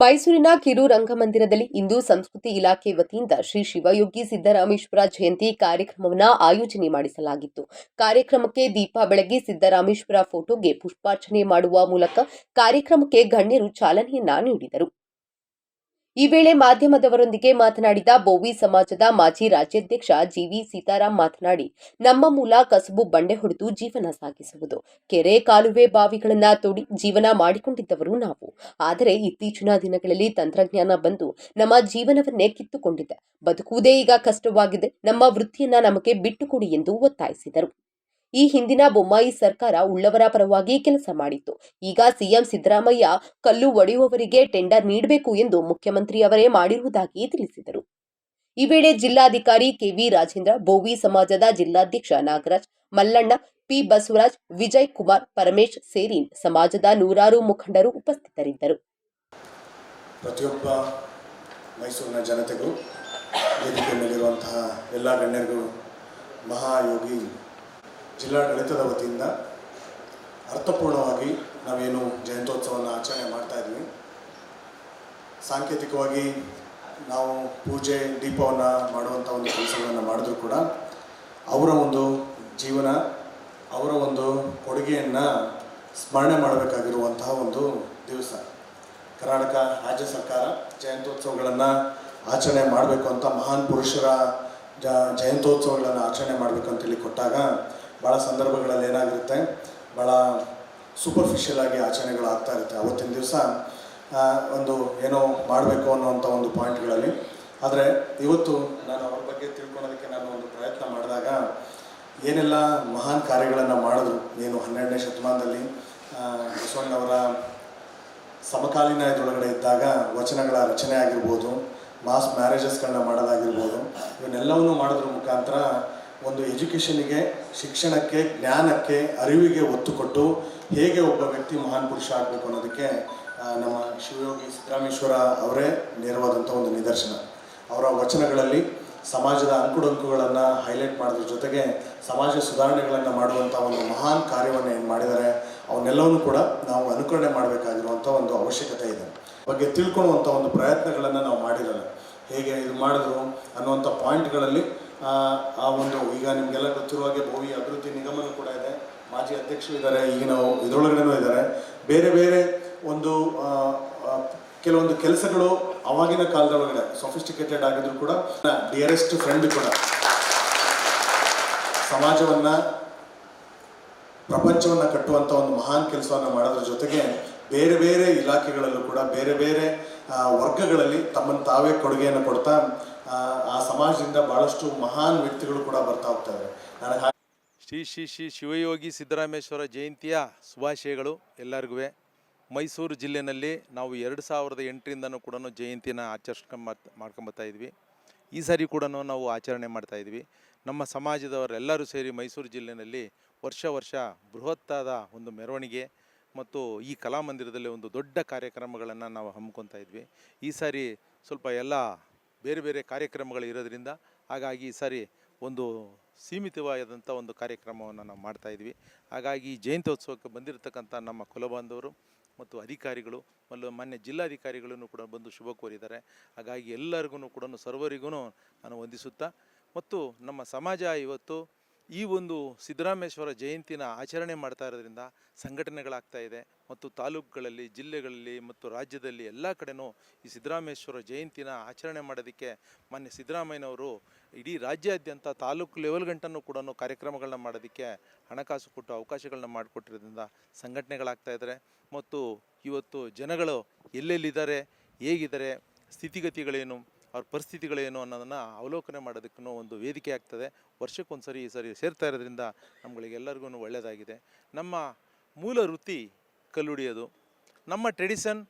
ಮೈಸೂರಿನ ಕಿರು ರಂಗಮಂದಿರದಲ್ಲಿ ಇಂದು ಸಂಸ್ಕೃತಿ ಇಲಾಖೆ ವತಿಯಿಂದ ಶ್ರೀ ಶಿವಯೋಗಿ ಸಿದ್ದರಾಮೇಶ್ವರ ಜಯಂತಿ ಕಾರ್ಯಕ್ರಮವನ್ನು ಆಯೋಜನೆ ಮಾಡಿಸಲಾಗಿತ್ತು. ಕಾರ್ಯಕ್ರಮಕ್ಕೆ ದೀಪ ಬೆಳಗಿ ಸಿದ್ದರಾಮೇಶ್ವರ ಫೋಟೋಗೆ ಪುಷ್ಪಾರ್ಚನೆ ಮಾಡುವ ಮೂಲಕ ಕಾರ್ಯಕ್ರಮಕ್ಕೆ ಗಣ್ಯರು ಚಾಲನೆಯನ್ನ ನೀಡಿದರು. ಈ ವೇಳೆ ಮಾಧ್ಯಮದವರೊಂದಿಗೆ ಮಾತನಾಡಿದ ಬೋವಿ ಸಮಾಜದ ಮಾಜಿ ರಾಜ್ಯಾಧ್ಯಕ್ಷ ಜಿವಿ ಸೀತಾರಾಮ್ ಮಾತನಾಡಿ, ನಮ್ಮ ಮೂಲ ಕಸಬು ಬಂಡೆ ಹೊಡೆದು ಜೀವನ ಸಾಗಿಸುವುದು. ಕೆರೆ, ಕಾಲುವೆ ಬಾವಿಗಳನ್ನ ತೋಡಿ ಜೀವನ ಮಾಡಿಕೊಂಡಿದ್ದವರು ನಾವು. ಆದರೆ ಇತ್ತೀಚಿನ ದಿನಗಳಲ್ಲಿ ತಂತ್ರಜ್ಞಾನ ಬಂದು ನಮ್ಮ ಜೀವನವನ್ನೇ ಕಿತ್ತುಕೊಂಡಿದೆ. ಬದುಕುವುದೇ ಈಗ ಕಷ್ಟವಾಗಿದೆ. ನಮ್ಮ ವೃತ್ತಿಯನ್ನ ನಮಗೆ ಬಿಟ್ಟುಕೊಡಿ ಎಂದು ಒತ್ತಾಯಿಸಿದರು. ಈ ಹಿಂದಿನ ಬೊಮ್ಮಾಯಿ ಸರ್ಕಾರ ಉಳ್ಳವರ ಪರವಾಗಿ ಕೆಲಸ ಮಾಡಿತ್ತು. ಈಗ ಸಿಎಂ ಸಿದ್ದರಾಮಯ್ಯ ಕಲ್ಲು ಒಡೆಯುವವರಿಗೆ ಟೆಂಡರ್ ನೀಡಬೇಕು ಎಂದು ಮುಖ್ಯಮಂತ್ರಿ ಅವರೇ ಮಾಡಿರುವುದಾಗಿ ತಿಳಿಸಿದರು. ಈ ವೇಳೆ ಜಿಲ್ಲಾಧಿಕಾರಿ ಕೆವಿ ರಾಜೇಂದ್ರ, ಬೋವಿ ಸಮಾಜದ ಜಿಲ್ಲಾಧ್ಯಕ್ಷ ನಾಗರಾಜ್, ಮಲ್ಲಣ್ಣ, ಪಿ ಬಸವರಾಜ್, ವಿಜಯ್ ಕುಮಾರ್, ಪರಮೇಶ್ ಸೇರಿ ಸಮಾಜದ ನೂರಾರು ಮುಖಂಡರು ಉಪಸ್ಥಿತರಿದ್ದರು. ಪ್ರತಿಯೊಬ್ಬ ಮೈಸೂರಿನ ಜನತೆಗೂ ವೇದಿಕೆ ಮೇಲಿರುವಂತಹ ಎಲ್ಲ ಗಣ್ಯರಿಗೂ ಮಹಾಯೋಗಿ ಜಿಲ್ಲಾಡಳಿತದ ವತಿಯಿಂದ ಅರ್ಥಪೂರ್ಣವಾಗಿ ನಾವೇನು ಜಯಂತ್ಯೋತ್ಸವವನ್ನು ಆಚರಣೆ ಮಾಡ್ತಾ ಇದ್ವಿ. ಸಾಂಕೇತಿಕವಾಗಿ ನಾವು ಪೂಜೆ, ದೀಪವನ್ನು ಮಾಡುವಂಥ ಒಂದು ಕೆಲಸಗಳನ್ನು ಮಾಡಿದ್ರು ಕೂಡ ಅವರ ಒಂದು ಜೀವನ, ಅವರ ಒಂದು ಕೊಡುಗೆಯನ್ನು ಸ್ಮರಣೆ ಮಾಡಬೇಕಾಗಿರುವಂತಹ ಒಂದು ದಿವಸ. ಕರ್ನಾಟಕ ರಾಜ್ಯ ಸರ್ಕಾರ ಜಯಂತ್ಯೋತ್ಸವಗಳನ್ನು ಆಚರಣೆ ಮಾಡಬೇಕು ಅಂತ ಮಹಾನ್ ಪುರುಷರ ಜಯಂತ್ಯೋತ್ಸವಗಳನ್ನು ಆಚರಣೆ ಮಾಡಬೇಕು ಅಂತೇಳಿ ಕೊಟ್ಟಾಗ ಭಾಳ ಸಂದರ್ಭಗಳಲ್ಲಿ ಏನಾಗಿರುತ್ತೆ ಭಾಳ ಸೂಪರ್ಫಿಷಿಯಲ್ ಆಗಿ ಆಚರಣೆಗಳು ಆಗ್ತಾ ಇರುತ್ತೆ. ಅವತ್ತಿನ ದಿವಸ ಒಂದು ಏನೋ ಮಾಡಬೇಕು ಅನ್ನೋವಂಥ ಒಂದು ಪಾಯಿಂಟ್ಗಳಲ್ಲಿ ಆದರೆ ಇವತ್ತು ನಾನು ಅವ್ರ ಬಗ್ಗೆ ತಿಳ್ಕೊಳೋದಕ್ಕೆ ನಾನು ಒಂದು ಪ್ರಯತ್ನ ಮಾಡಿದಾಗ, ಏನೆಲ್ಲ ಮಹಾನ್ ಕಾರ್ಯಗಳನ್ನು ಮಾಡಿದ್ರು ಏನು ಹನ್ನೆರಡನೇ ಶತಮಾನದಲ್ಲಿ ಬಸವಣ್ಣವರ ಸಮಕಾಲೀನ ಇದರೊಳಗಡೆ ಇದ್ದಾಗ, ವಚನಗಳ ರಚನೆ ಆಗಿರ್ಬೋದು ಮಾಸ್ ಮ್ಯಾರೇಜಸ್ಗಳನ್ನ ಮಾಡೋದಾಗಿರ್ಬೋದು ಇವನ್ನೆಲ್ಲವನ್ನೂ ಮಾಡೋದ್ರ ಮುಖಾಂತರ ಒಂದು ಎಜುಕೇಷನಿಗೆ, ಶಿಕ್ಷಣಕ್ಕೆ, ಜ್ಞಾನಕ್ಕೆ, ಅರಿವಿಗೆ ಒತ್ತು ಕೊಟ್ಟು ಹೇಗೆ ಒಬ್ಬ ವ್ಯಕ್ತಿ ಮಹಾನ್ ಪುರುಷ ಆಗಬೇಕು ಅನ್ನೋದಕ್ಕೆ ನಮ್ಮ ಶಿವಯೋಗಿ ಸಿದ್ದರಾಮೇಶ್ವರ ಅವರೇ ನೇರವಾದಂಥ ಒಂದು ನಿದರ್ಶನ. ಅವರ ವಚನಗಳಲ್ಲಿ ಸಮಾಜದ ಅಂಕುಡಂಕುಗಳನ್ನು ಹೈಲೈಟ್ ಮಾಡೋದ್ರ ಜೊತೆಗೆ ಸಮಾಜ ಸುಧಾರಣೆಗಳನ್ನು ಮಾಡುವಂಥ ಒಂದು ಮಹಾನ್ ಕಾರ್ಯವನ್ನು ಏನು ಮಾಡಿದ್ದಾರೆ, ಅವನ್ನೆಲ್ಲವನ್ನೂ ಕೂಡ ನಾವು ಅನುಕರಣೆ ಮಾಡಬೇಕಾಗಿರುವಂಥ ಒಂದು ಅವಶ್ಯಕತೆ ಇದೆ. ಬಗ್ಗೆ ತಿಳ್ಕೊಳ್ಳುವಂಥ ಒಂದು ಪ್ರಯತ್ನಗಳನ್ನು ನಾವು ಮಾಡಿರಲ್ಲ. ಹೇಗೆ ಇದು ಮಾಡಿದ್ರು ಅನ್ನುವಂಥ ಪಾಯಿಂಟ್ಗಳಲ್ಲಿ ಆ, ಒಂದು ಈಗ ನಿಮಗೆಲ್ಲ ಗೊತ್ತಿರುವ ಹಾಗೆ ಭೂಮಿ ಅಭಿವೃದ್ಧಿ ನಿಗಮನೂ ಕೂಡ ಇದೆ. ಮಾಜಿ ಅಧ್ಯಕ್ಷರು ಇದ್ದಾರೆ ಈಗಿನ ಇದರೊಳಗಡೆನೂ ಇದ್ದಾರೆ. ಬೇರೆ ಬೇರೆ ಒಂದು ಕೆಲವೊಂದು ಕೆಲಸಗಳು ಅವಾಗಿನ ಕಾಲದೊಳಗಡೆ ಸೊಫಿಸ್ಟಿಕೇಟೆಡ್ ಆಗಿದ್ರು ಕೂಡ ಡಿಯರೆಸ್ಟ್ ಫ್ರೆಂಡ್ ಕೂಡ. ಸಮಾಜವನ್ನ ಪ್ರಪಂಚವನ್ನ ಕಟ್ಟುವಂತ ಒಂದು ಮಹಾನ್ ಕೆಲಸವನ್ನ ಮಾಡೋದ್ರ ಜೊತೆಗೆ ಬೇರೆ ಬೇರೆ ಇಲಾಖೆಗಳಲ್ಲೂ ಕೂಡ ಬೇರೆ ಬೇರೆ ವರ್ಗಗಳಲ್ಲಿ ತಮ್ಮನ್ನು ತಾವೇ ಕೊಡುಗೆಯನ್ನು ಕೊಡ್ತಾ ಆ, ಸಮಾಜದಿಂದ ಬಹಳಷ್ಟು ಮಹಾನ್ ವ್ಯಕ್ತಿಗಳು ಕೂಡ ಬರ್ತಾ ಹೋಗ್ತಾರೆ ಶ್ರೀ ಶ್ರೀ ಶ್ರೀ ಶಿವಯೋಗಿ ಸಿದ್ದರಾಮೇಶ್ವರ ಜಯಂತಿಯ ಶುಭಾಶಯಗಳು ಎಲ್ಲರಿಗೂ ಮೈಸೂರು ಜಿಲ್ಲೆಯಲ್ಲಿ ನಾವು ಎರಡು ಸಾವಿರದ ಎಂಟರಿಂದನೂ ಕೂಡ ಜಯಂತಿನ ಆಚರಿಸ್ಕೊಂಬ ಮಾಡ್ಕೊಂಬತ್ತಾ ಇದ್ವಿ. ಈ ಸಾರಿ ಕೂಡ ನಾವು ಆಚರಣೆ ಮಾಡ್ತಾ ಇದ್ವಿ. ನಮ್ಮ ಸಮಾಜದವರೆಲ್ಲರೂ ಸೇರಿ ಮೈಸೂರು ಜಿಲ್ಲೆಯಲ್ಲಿ ವರ್ಷ ವರ್ಷ ಬೃಹತ್ತಾದ ಒಂದು ಮೆರವಣಿಗೆ ಮತ್ತು ಈ ಕಲಾಮಂದಿರದಲ್ಲಿ ಒಂದು ದೊಡ್ಡ ಕಾರ್ಯಕ್ರಮಗಳನ್ನು ನಾವು ಹಮ್ಮಿಕೊತಾ ಇದ್ವಿ. ಈ ಸಾರಿ ಸ್ವಲ್ಪ ಎಲ್ಲ ಬೇರೆ ಬೇರೆ ಕಾರ್ಯಕ್ರಮಗಳು ಇರೋದ್ರಿಂದ ಹಾಗಾಗಿ ಈ ಸಾರಿ ಒಂದು ಸೀಮಿತವಾದಂಥ ಒಂದು ಕಾರ್ಯಕ್ರಮವನ್ನು ನಾವು ಮಾಡ್ತಾ ಇದ್ವಿ ಹಾಗಾಗಿ ಜಯಂತ್ಯೋತ್ಸವಕ್ಕೆ ಬಂದಿರತಕ್ಕಂಥ ನಮ್ಮ ಕುಲಬಾಂಧವರು ಮತ್ತು ಅಧಿಕಾರಿಗಳು ಮತ್ತು ಮಾನ್ಯ ಜಿಲ್ಲಾಧಿಕಾರಿಗಳನ್ನು ಕೂಡ ಬಂದು ಶುಭ ಕೋರಿದ್ದಾರೆ. ಹಾಗಾಗಿ ಎಲ್ಲರಿಗೂ ಕೂಡ ಸರ್ವರಿಗೂ ನಾನು ವಂದಿಸುತ್ತಾ ಮತ್ತು ನಮ್ಮ ಸಮಾಜ ಇವತ್ತು ಈ ಒಂದು ಸಿದ್ದರಾಮೇಶ್ವರ ಜಯಂತಿನ ಆಚರಣೆ ಮಾಡ್ತಾ ಇರೋದ್ರಿಂದ ಸಂಘಟನೆಗಳಾಗ್ತಾ ಇದೆ. ಮತ್ತು ತಾಲೂಕುಗಳಲ್ಲಿ, ಜಿಲ್ಲೆಗಳಲ್ಲಿ ಮತ್ತು ರಾಜ್ಯದಲ್ಲಿ ಎಲ್ಲ ಕಡೆನೂ ಈ ಸಿದ್ದರಾಮೇಶ್ವರ ಜಯಂತಿನ ಆಚರಣೆ ಮಾಡೋದಕ್ಕೆ ಮಾನ್ಯ ಸಿದ್ದರಾಮಯ್ಯನವರು ಇಡೀ ರಾಜ್ಯಾದ್ಯಂತ ತಾಲೂಕು ಲೆವೆಲ್ ಗಂಟನೂ ಕೂಡ ಕಾರ್ಯಕ್ರಮಗಳನ್ನ ಮಾಡೋದಕ್ಕೆ ಹಣಕಾಸು ಕೊಟ್ಟು ಅವಕಾಶಗಳನ್ನ ಮಾಡಿಕೊಟ್ಟಿರೋದ್ರಿಂದ ಸಂಘಟನೆಗಳಾಗ್ತಾ ಇದ್ದಾರೆ. ಮತ್ತು ಇವತ್ತು ಜನಗಳು ಎಲ್ಲೆಲ್ಲಿದ್ದಾರೆ, ಹೇಗಿದ್ದಾರೆ, ಸ್ಥಿತಿಗತಿಗಳೇನು, ಅವ್ರ ಪರಿಸ್ಥಿತಿಗಳೇನು ಅನ್ನೋದನ್ನು ಅವಲೋಕನೆ ಮಾಡೋದಕ್ಕೂ ಒಂದು ವೇದಿಕೆ ಆಗ್ತದೆ. ವರ್ಷಕ್ಕೊಂದ್ಸರಿ ಈ ಸರಿ ಸೇರ್ತಾ ಇರೋದ್ರಿಂದ ನಮ್ಗಳಿಗೆಲ್ಲರಿಗೂ ಒಳ್ಳೆಯದಾಗಿದೆ. ನಮ್ಮ ಮೂಲ ವೃತ್ತಿ ಕಲ್ಲುಡಿಯೋದು. ನಮ್ಮ ಟ್ರೆಡಿಷನ್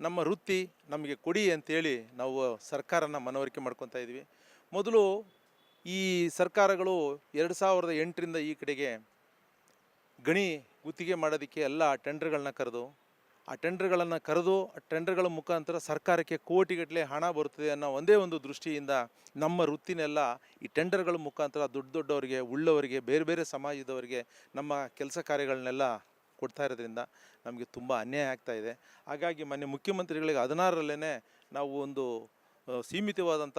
ನಮ್ಮ ವೃತ್ತಿ ನಮಗೆ ಕೊಡಿ ಅಂತೇಳಿ ನಾವು ಸರ್ಕಾರನ ಮನವರಿಕೆ ಮಾಡ್ಕೊತಾ ಇದ್ವಿ. ಮೊದಲು ಈ ಸರ್ಕಾರಗಳು ಎರಡು ಸಾವಿರದ ಎಂಟರಿಂದ ಈ ಕಡೆಗೆ ಗಣಿ ಗುತ್ತಿಗೆ ಮಾಡೋದಕ್ಕೆ ಎಲ್ಲ ಟೆಂಡರ್ಗಳನ್ನ ಕರೆದು, ಆ ಟೆಂಡರ್ಗಳನ್ನು ಕರೆದು, ಆ ಟೆಂಡರ್ಗಳ ಮುಖಾಂತರ ಸರ್ಕಾರಕ್ಕೆ ಕೋಟಿಗಟ್ಟಲೆ ಹಣ ಬರುತ್ತದೆ ಅನ್ನೋ ಒಂದೇ ಒಂದು ದೃಷ್ಟಿಯಿಂದ ನಮ್ಮ ವೃತ್ತಿನೆಲ್ಲ ಈ ಟೆಂಡರ್ಗಳ ಮುಖಾಂತರ ದೊಡ್ಡ ದೊಡ್ಡವರಿಗೆ, ಉಳ್ಳವರಿಗೆ, ಬೇರೆ ಬೇರೆ ಸಮಾಜದವರಿಗೆ ನಮ್ಮ ಕೆಲಸ ಕಾರ್ಯಗಳನ್ನೆಲ್ಲ ಕೊಡ್ತಾ ಇರೋದ್ರಿಂದ ನಮಗೆ ತುಂಬ ಅನ್ಯಾಯ ಆಗ್ತಾ ಇದೆ. ಹಾಗಾಗಿ ಮೊನ್ನೆ ಮುಖ್ಯಮಂತ್ರಿಗಳಿಗೆ ಹದಿನಾರರಲ್ಲೇ ನಾವು ಒಂದು ಸೀಮಿತವಾದಂಥ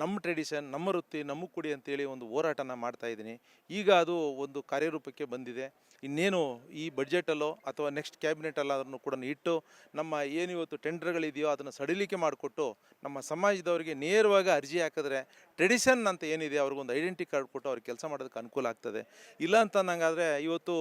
ನಮ್ಮ ಟ್ರೆಡಿಷನ್ ನಮ್ಮ ವೃತ್ತಿ, ನಮ್ಮ ಕುಡಿ ಅಂತೇಳಿ ಒಂದು ಹೋರಾಟನ ಮಾಡ್ತಾ ಇದ್ದೀನಿ. ಈಗ ಅದು ಒಂದು ಕಾರ್ಯರೂಪಕ್ಕೆ ಬಂದಿದೆ. ಇನ್ನೇನು ಈ ಬಜೆಟಲ್ಲೋ ಅಥವಾ ನೆಕ್ಸ್ಟ್ ಕ್ಯಾಬಿನೆಟಲ್ಲಾದ್ರೂ ಕೂಡ ಇಟ್ಟು ನಮ್ಮ ಏನು ಇವತ್ತು ಟೆಂಡರ್ಗಳಿದೆಯೋ ಅದನ್ನು ಸಡಿಲಿಕೆ ಮಾಡಿಕೊಟ್ಟು ನಮ್ಮ ಸಮಾಜದವರಿಗೆ ನೇರವಾಗಿ ಅರ್ಜಿ ಹಾಕಿದ್ರೆ ಟ್ರೆಡಿಷನ್ ಅಂತ ಏನಿದೆ ಅವ್ರಿಗೊಂದು ಐಡೆಂಟಿ ಕಾರ್ಡ್ ಕೊಟ್ಟು ಅವ್ರಿಗೆ ಕೆಲಸ ಮಾಡೋದಕ್ಕೆ ಅನುಕೂಲ ಆಗ್ತದೆ. ಇಲ್ಲ ಅಂತ ಇವತ್ತು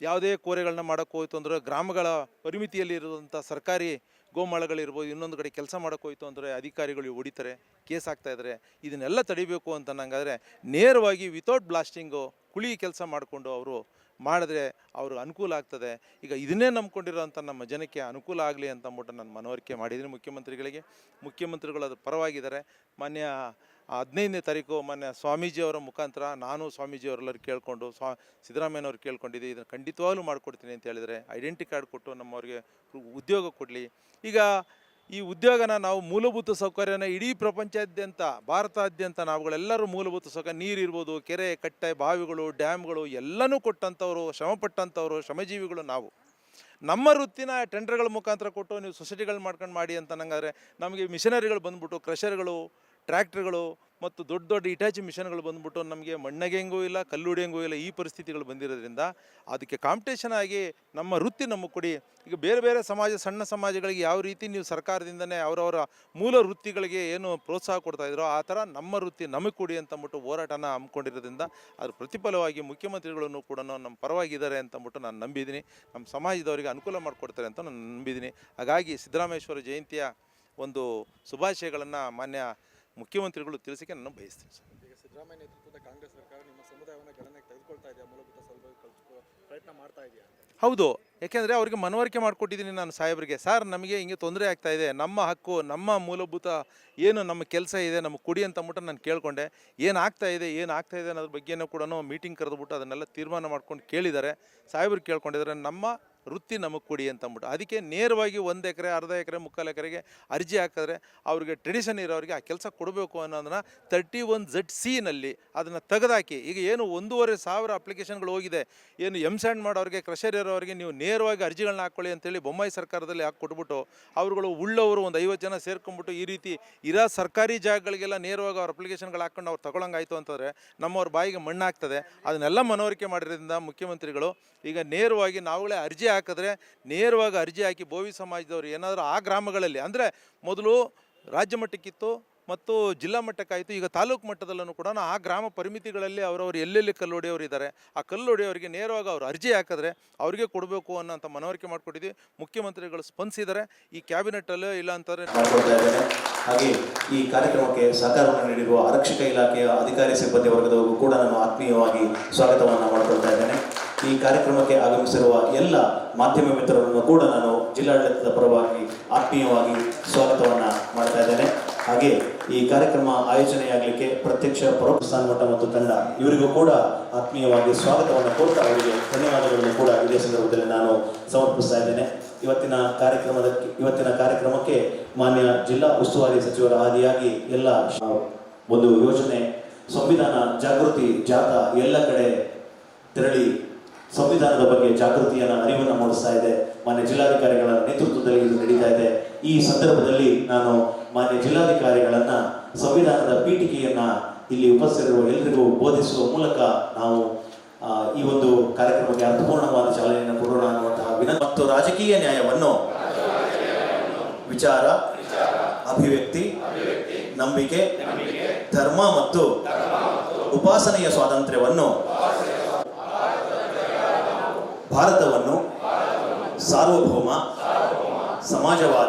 ಯಾವುದೇ ಕೋರೆಗಳನ್ನ ಮಾಡೋಕ್ಕೆ ಹೋಯ್ತು ಅಂದರೆ ಗ್ರಾಮಗಳ ಪರಿಮಿತಿಯಲ್ಲಿ ಇರುವಂಥ ಸರ್ಕಾರಿ ಗೋಮಾಳಗಳಿರ್ಬೋದು, ಇನ್ನೊಂದು ಕಡೆ ಕೆಲಸ ಮಾಡೋಕ್ಕೋಯ್ತು ಅಂದರೆ ಅಧಿಕಾರಿಗಳು ಹೊಡಿತಾರೆ, ಕೇಸ್ ಇದ್ದಾರೆ ಇದನ್ನೆಲ್ಲ ತಡಿಬೇಕು ಅಂತ ನಂಗಾದರೆ ನೇರವಾಗಿ ವಿತೌಟ್ ಬ್ಲಾಸ್ಟಿಂಗು ಕುಳಿ ಕೆಲಸ ಮಾಡಿಕೊಂಡು ಅವರು ಮಾಡಿದ್ರೆ ಅವರು ಅನುಕೂಲ ಆಗ್ತದೆ. ಈಗ ಇದನ್ನೇ ನಂಬ್ಕೊಂಡಿರೋಂಥ ನಮ್ಮ ಜನಕ್ಕೆ ಅನುಕೂಲ ಆಗಲಿ ಅಂತ ಅಂದ್ಬಿಟ್ಟು ನಾನು ಮನವರಿಕೆ ಮಾಡಿದ್ದೀನಿ ಮುಖ್ಯಮಂತ್ರಿಗಳಿಗೆ. ಮುಖ್ಯಮಂತ್ರಿಗಳು ಅದು ಪರವಾಗಿದ್ದಾರೆ. ಮಾನ್ಯ ಹದಿನೈದನೇ ತಾರೀಕು ಮೊನ್ನೆ ಸ್ವಾಮೀಜಿಯವರ ಮುಖಾಂತರ ನಾನು ಸ್ವಾಮೀಜಿಯವರೆಲ್ಲರೂ ಕೇಳಿಕೊಂಡು ಸ್ವಾ, ಸಿದ್ದರಾಮಯ್ಯನವ್ರು ಕೇಳ್ಕೊಂಡಿದ್ದೆ, ಇದನ್ನು ಖಂಡಿತವಾಗ್ಲೂ ಮಾಡಿಕೊಡ್ತೀನಿ ಅಂತ ಹೇಳಿದರೆ ಐಡೆಂಟಿ ಕಾರ್ಡ್ ಕೊಟ್ಟು ನಮ್ಮವ್ರಿಗೆ ಉದ್ಯೋಗ ಕೊಡಲಿ. ಈಗ ಈ ಉದ್ಯೋಗನ ನಾವು ಮೂಲಭೂತ ಸೌಕರ್ಯನ ಇಡೀ ಪ್ರಪಂಚಾದ್ಯಂತ ಭಾರತಾದ್ಯಂತ ನಾವುಗಳೆಲ್ಲರೂ ಮೂಲಭೂತ ಸೌಕರ್ಯ, ನೀರಿರ್ಬೋದು, ಕೆರೆ, ಕಟ್ಟೆ, ಬಾವಿಗಳು, ಡ್ಯಾಮ್ಗಳು ಎಲ್ಲನೂ ಕೊಟ್ಟಂಥವ್ರು, ಶ್ರಮಪಟ್ಟಂಥವ್ರು, ಶ್ರಮಜೀವಿಗಳು ನಾವು. ನಮ್ಮ ವೃತ್ತಿನ ಟೆಂಡರ್ಗಳ ಮುಖಾಂತರ ಕೊಟ್ಟು ನೀವು ಸೊಸೈಟಿಗಳು ಮಾಡ್ಕೊಂಡು ಮಾಡಿ ಅಂತ ನಂಗಾದ್ರೆ ನಮಗೆ ಮಿಷನರಿಗಳು ಬಂದ್ಬಿಟ್ಟು ಕ್ರಷರ್ಗಳು ಟ್ರ್ಯಾಕ್ಟರ್ಗಳು ಮತ್ತು ದೊಡ್ಡ ದೊಡ್ಡ ಇಟಾಚಿ ಮಿಷನ್ಗಳು ಬಂದ್ಬಿಟ್ಟು ನಮಗೆ ಮಣ್ಣಗೆಂಗೂ ಇಲ್ಲ ಕಲ್ಲುಡಿಯಂಗೂ ಇಲ್ಲ ಈ ಪರಿಸ್ಥಿತಿಗಳು ಬಂದಿರೋದ್ರಿಂದ ಅದಕ್ಕೆ ಕಾಂಪಿಟೇಷನ್ ಆಗಿ ನಮ್ಮ ವೃತ್ತಿ ನಮಗೆ ಕೊಡಿ. ಈಗ ಬೇರೆ ಬೇರೆ ಸಮಾಜ, ಸಣ್ಣ ಸಮಾಜಗಳಿಗೆ ಯಾವ ರೀತಿ ನೀವು ಸರ್ಕಾರದಿಂದನೇ ಅವರವರ ಮೂಲ ವೃತ್ತಿಗಳಿಗೆ ಏನು ಪ್ರೋತ್ಸಾಹ ಕೊಡ್ತಾ ಇದ್ರೋ ಆ ಥರ ನಮ್ಮ ವೃತ್ತಿ ನಮಗೆ ಕೊಡಿ ಅಂತ ಅಂದ್ಬಿಟ್ಟು ಹೋರಾಟನ ಹಮ್ಮಿಕೊಂಡಿರೋದ್ರಿಂದ ಅದ್ರ ಪ್ರತಿಫಲವಾಗಿ ಮುಖ್ಯಮಂತ್ರಿಗಳನ್ನು ಕೂಡ ನಮ್ಮ ಪರವಾಗಿದ್ದಾರೆ ಅಂತ ಅಂದ್ಬಿಟ್ಟು ನಾನು ನಂಬಿದ್ದೀನಿ. ನಮ್ಮ ಸಮಾಜದವರಿಗೆ ಅನುಕೂಲ ಮಾಡಿಕೊಡ್ತಾರೆ ಅಂತ ನಾನು ನಂಬಿದ್ದೀನಿ. ಹಾಗಾಗಿ ಸಿದ್ದರಾಮೇಶ್ವರ ಜಯಂತಿಯ ಒಂದು ಶುಭಾಶಯಗಳನ್ನು ಮಾನ್ಯ ಮುಖ್ಯಮಂತ್ರಿಗಳು ತಿಳಿಸಿಕೆ ನಾನು ಬಯಸ್ತೀನಿ ಸರ್. ಈಗ ಸಿದ್ದರಾಮಯ್ಯ ನೇತೃತ್ವದ ಕಾಂಗ್ರೆಸ್ ಸರ್ಕಾರ ನಿಮ್ಮ ಸಮುದಾಯವನ್ನು ಗಣನೆಗೆ ತೆಗೆದುಕೊಳ್ತಾ ಇದೆಯಾ? ಮೂಲಭೂತ ಸೌಲಭ್ಯ ಕಲ್ಪಿಸುವ ಪ್ರಯತ್ನ ಮಾಡ್ತಾ ಇದೆಯಾ ಹೌದು. ಯಾಕೆಂದರೆ ಅವರಿಗೆ ಮನವರಿಕೆ ಮಾಡಿಕೊಟ್ಟಿದ್ದೀನಿ ನಾನು ಸಾಹೇಬರಿಗೆ. ಸರ್, ನಮಗೆ ಹಿಂಗೆ ತೊಂದರೆ ಆಗ್ತಾ ಇದೆ. ನಮ್ಮ ಹಕ್ಕು, ನಮ್ಮ ಮೂಲಭೂತ ಏನು ನಮ್ಮ ಕೆಲಸ ಇದೆ, ನಮಗೆ ಕೊಡಿ ಅಂತ ಅಂದ್ಬಿಟ್ಟು ನಾನು ಕೇಳಿಕೊಂಡೆ. ಏನು ಆಗ್ತಾ ಇದೆ, ಏನು ಇದೆ ಅನ್ನೋದ್ರ ಬಗ್ಗೆನೂ ಕೂಡ ಮೀಟಿಂಗ್ ಕರೆದುಬಿಟ್ಟು ಅದನ್ನೆಲ್ಲ ತೀರ್ಮಾನ ಮಾಡ್ಕೊಂಡು ಕೇಳಿದ್ದಾರೆ. ಸಾಹೇಬ್ರಿಗೆ ಕೇಳ್ಕೊಂಡಿದ್ದಾರೆ ನಮ್ಮ ವೃತ್ತಿ ನಮಗೆ ಕೊಡಿ ಅಂತ ಅಂದ್ಬಿಟ್ಟು. ಅದಕ್ಕೆ ನೇರವಾಗಿ ಒಂದು ಎಕರೆ, ಅರ್ಧ ಎಕರೆ, ಮುಕ್ಕಾಲು ಎಕರೆಗೆ ಅರ್ಜಿ ಹಾಕಿದ್ರೆ ಅವರಿಗೆ ಟ್ರೆಡಿಷನ್ ಇರೋರಿಗೆ ಆ ಕೆಲಸ ಕೊಡಬೇಕು ಅನ್ನೋದನ್ನು ತರ್ಟಿ ಒನ್ ಝಡ್ ಸಿನಲ್ಲಿ ಅದನ್ನು ತೆಗೆದಾಕಿ, ಈಗ ಏನು ಒಂದೂವರೆ ಸಾವಿರ ಅಪ್ಲಿಕೇಶನ್ಗಳು ಹೋಗಿದೆ. ಏನು ಎಂ ಸ್ಯಾಂಡ್ ಮಾಡೋರಿಗೆ, ಕ್ರಷರ್ ಇರೋರಿಗೆ ನೀವು ನೇರವಾಗಿ ಅರ್ಜಿಗಳನ್ನ ಹಾಕ್ಕೊಳ್ಳಿ ಅಂತೇಳಿ ಬೊಮ್ಮಾಯಿ ಸರ್ಕಾರದಲ್ಲಿ ಹಾಕಿ ಕೊಟ್ಬಿಟ್ಟು ಅವರುಗಳು ಉಳ್ಳವರು ಒಂದು ಐವತ್ತು ಜನ ಸೇರ್ಕೊಂಡ್ಬಿಟ್ಟು ಈ ರೀತಿ ಇರೋ ಸರ್ಕಾರಿ ಜಾಗಗಳಿಗೆಲ್ಲ ನೇರವಾಗಿ ಅವ್ರ ಅಪ್ಲಿಕೇಶನ್ಗಳು ಹಾಕ್ಕೊಂಡು ಅವ್ರು ತಗೊಳಂಗಾಯ್ತು ಅಂತಂದರೆ ನಮ್ಮವ್ರ ಬಾಯಿಗೆ ಮಣ್ಣಾಗ್ತದೆ. ಅದನ್ನೆಲ್ಲ ಮನವರಿಕೆ ಮಾಡಿರೋದ್ರಿಂದ ಮುಖ್ಯಮಂತ್ರಿಗಳು ಈಗ ನೇರವಾಗಿ ನಾವುಗಳೇ ಅರ್ಜಿ ಹಾಕಿದ್ರೆ ನೇರವಾಗಿ ಅರ್ಜಿ ಹಾಕಿ ಬೋವಿ ಸಮಾಜದವರು ಏನಾದರೂ ಆ ಗ್ರಾಮಗಳಲ್ಲಿ ಅಂದರೆ ಮೊದಲು ರಾಜ್ಯ ಮಟ್ಟಕ್ಕಿತ್ತು ಮತ್ತು ಜಿಲ್ಲಾ ಮಟ್ಟಕ್ಕಾಯಿತು ಈಗ ತಾಲೂಕು ಮಟ್ಟದಲ್ಲೂ ಕೂಡ ಆ ಗ್ರಾಮ ಪರಿಮಿತಿಗಳಲ್ಲಿ ಅವರವರು ಎಲ್ಲೆಲ್ಲಿ ಕಲ್ಲು ಇದ್ದಾರೆ, ಆ ಕಲ್ಲು ಅವರಿಗೆ ನೇರವಾಗಿ ಅವರು ಅರ್ಜಿ ಹಾಕಿದ್ರೆ ಅವರಿಗೆ ಕೊಡಬೇಕು ಅನ್ನೋಂಥ ಮನವರಿಕೆ ಮಾಡಿಕೊಟ್ಟಿದ್ವಿ ಮುಖ್ಯಮಂತ್ರಿಗಳು ಸ್ಪಂದಿಸಿದ್ದಾರೆ, ಈ ಕ್ಯಾಬಿನೆಟ್ಟಲ್ಲೂ ಇಲ್ಲ ಅಂತಂದರೆ ಹಾಗೆ ಈ ಕಾರ್ಯಕ್ರಮಕ್ಕೆ ಸಹಕಾರವನ್ನು ನೀಡಿರುವ ಆರಕ್ಷಕ ಇಲಾಖೆಯ ಅಧಿಕಾರಿ ಸಿಬ್ಬಂದಿ ವರ್ಗದವರಿಗೂ ಕೂಡ ನಾನು ಆತ್ಮೀಯವಾಗಿ ಸ್ವಾಗತವನ್ನು ಮಾಡಿಕೊಳ್ತಾ ಇದ್ದೇನೆ. ಈ ಕಾರ್ಯಕ್ರಮಕ್ಕೆ ಆಗಮಿಸಿರುವ ಎಲ್ಲ ಮಾಧ್ಯಮ ಮಿತ್ರರನ್ನು ಕೂಡ ನಾನು ಜಿಲ್ಲಾಡಳಿತದ ಪರವಾಗಿ ಆತ್ಮೀಯವಾಗಿ ಸ್ವಾಗತವನ್ನು ಮಾಡ್ತಾ ಇದ್ದೇನೆ. ಹಾಗೆ ಈ ಕಾರ್ಯಕ್ರಮ ಆಯೋಜನೆಯಾಗಲಿಕ್ಕೆ ಪ್ರತ್ಯಕ್ಷ ಪರೋಕ್ಷ ಮಠ ಮತ್ತು ತಂಡ ಇವರಿಗೂ ಕೂಡ ಆತ್ಮೀಯವಾಗಿ ಸ್ವಾಗತವನ್ನು ಕೋರ್ತಾ ಅವರಿಗೆ ಧನ್ಯವಾದಗಳನ್ನು ಕೂಡ. ಇದೇ ಸಂದರ್ಭದಲ್ಲಿ ನಾನು ಸಮರ್ಪಿಸ್ತಾ ಇದ್ದೇನೆ. ಇವತ್ತಿನ ಕಾರ್ಯಕ್ರಮದ ಇವತ್ತಿನ ಕಾರ್ಯಕ್ರಮಕ್ಕೆ ಮಾನ್ಯ ಜಿಲ್ಲಾ ಉಸ್ತುವಾರಿ ಸಚಿವರ ಆದಿಯಾಗಿ ಎಲ್ಲ ಒಂದು ಯೋಜನೆ, ಸಂವಿಧಾನ ಜಾಗೃತಿ ಜಾಥಾ ಎಲ್ಲ ಕಡೆ ತೆರಳಿ ಸಂವಿಧಾನದ ಬಗ್ಗೆ ಜಾಗೃತಿಯನ್ನ ಅರಿವನ್ನು ಮೂಡಿಸ್ತಾ ಇದೆ. ಮಾನ್ಯ ಜಿಲ್ಲಾಧಿಕಾರಿಗಳ ನೇತೃತ್ವದಲ್ಲಿ ಇದು ನಡೀತಾ ಇದೆ. ಈ ಸಂದರ್ಭದಲ್ಲಿ ನಾನು ಮಾನ್ಯ ಜಿಲ್ಲಾಧಿಕಾರಿಗಳನ್ನ ಸಂವಿಧಾನದ ಪೀಠಿಕೆಯನ್ನ ಇಲ್ಲಿ ಉಪಸ್ಥಿತರು ಎಲ್ಲರಿಗೂ ಬೋಧಿಸುವ ಮೂಲಕ ನಾವು ಈ ಒಂದು ಕಾರ್ಯಕ್ರಮಕ್ಕೆ ಅರ್ಥಪೂರ್ಣವಾದ ಚಾಲನೆಯನ್ನು ಕೊಡೋಣ ಅನ್ನುವಂತಹ ವಿನ ಮತ್ತು ರಾಜಕೀಯ ನ್ಯಾಯವನ್ನು ವಿಚಾರ, ಅಭಿವ್ಯಕ್ತಿ, ನಂಬಿಕೆ, ಧರ್ಮ ಮತ್ತು ಉಪಾಸನೆಯ ಸ್ವಾತಂತ್ರ್ಯವನ್ನು ಭಾರತವನ್ನು ಸಾರ್ವಭೌಮ, ಸಮಾಜವಾದಿ